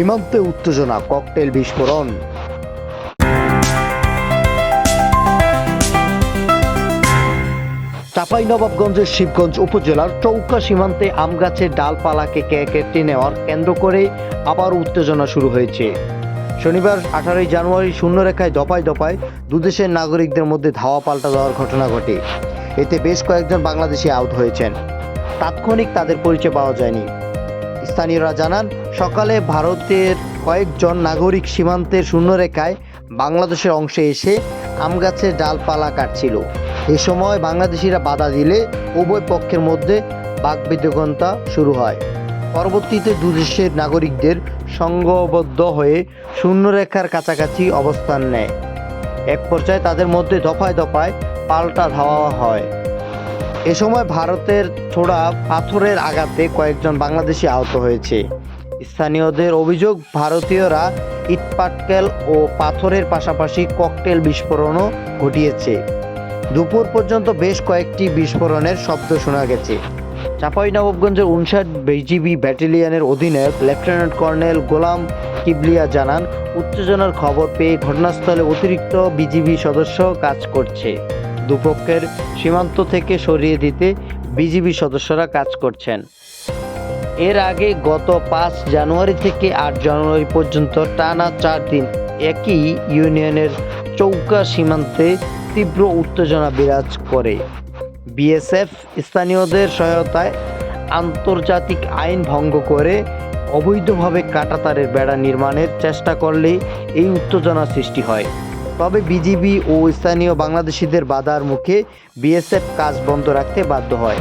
সীমান্তে উত্তেজনা, ককটেল বিস্ফোরণ। চাঁপাইনবাবগঞ্জের শিবগঞ্জ উপজেলার চৌকা সীমান্তে আম গাছের ডালপালাকে কেটে নেওয়ার কেন্দ্র করে আবার উত্তেজনা শুরু হয়েছে। শনিবার আঠারোই জানুয়ারি শূন্যরেখায় দপায় দপায় দুদেশের নাগরিকদের মধ্যে ধাওয়া পাল্টা দেওয়ার ঘটনা ঘটে। এতে বেশ কয়েকজন বাংলাদেশি আহত হয়েছেন। তাৎক্ষণিক তাদের পরিচয় পাওয়া যায়নি। স্থানীয়রা জানান, সকালে ভারতের কয়েকজন নাগরিক সীমান্তের শূন্যরেখায় বাংলাদেশের অংশে এসে আম গাছের ডালপালা কাটছিল। এ সময় বাংলাদেশিরা বাধা দিলে উভয় পক্ষের মধ্যে বাকবিতকতা শুরু হয়। পরবর্তীতে দুদেশের নাগরিকদের সংঘবদ্ধ হয়ে শূন্যরেখার কাছাকাছি অবস্থান নেয়। এক পর্যায়ে তাদের মধ্যে দফায় দফায় পাল্টা ধাওয়া হয়। এ সময় ভারতের ছোড়া পাথরের আঘাতে কয়েকজন বাংলাদেশি আহত হয়েছে। স্থানীয়দের অভিযোগ, ভারতীয়রা ইটপাটকেল ও পাথরের পাশাপাশি ককটেল বিস্ফোরণও ঘটিয়েছে। দুপুর পর্যন্ত বেশ কয়েকটি বিস্ফোরণের শব্দ শোনা গেছে। চাঁপাইনবাবগঞ্জের উনষাট বিজিবি ব্যাটালিয়নের অধিনায়ক লেফটেন্যান্ট কর্নেল গোলাম কিবলিয়া জানান, উত্তেজনার খবর পেয়ে ঘটনাস্থলে অতিরিক্ত বিজিবি সদস্য কাজ করছে। দুপক্ষের সীমান্ত থেকে সরিয়ে দিতে বিজিবি সদস্যরা কাজ করছেন। এর আগে গত পাঁচ জানুয়ারি থেকে আট জানুয়ারি পর্যন্ত টানা চার দিন একই ইউনিয়নের চৌকা সীমান্তে তীব্র উত্তেজনা বিরাজ করে। বিএসএফ স্থানীয়দের সহায়তায় আন্তর্জাতিক আইন ভঙ্গ করে অবৈধভাবে কাটাতারের বেড়া নির্মাণের চেষ্টা করলে এই উত্তেজনা সৃষ্টি হয়। তবে বিজিবি ও স্থানীয় বাংলাদেশিদের বাধার মুখে বিএসএফ কাজ বন্ধ রাখতে বাধ্য হয়।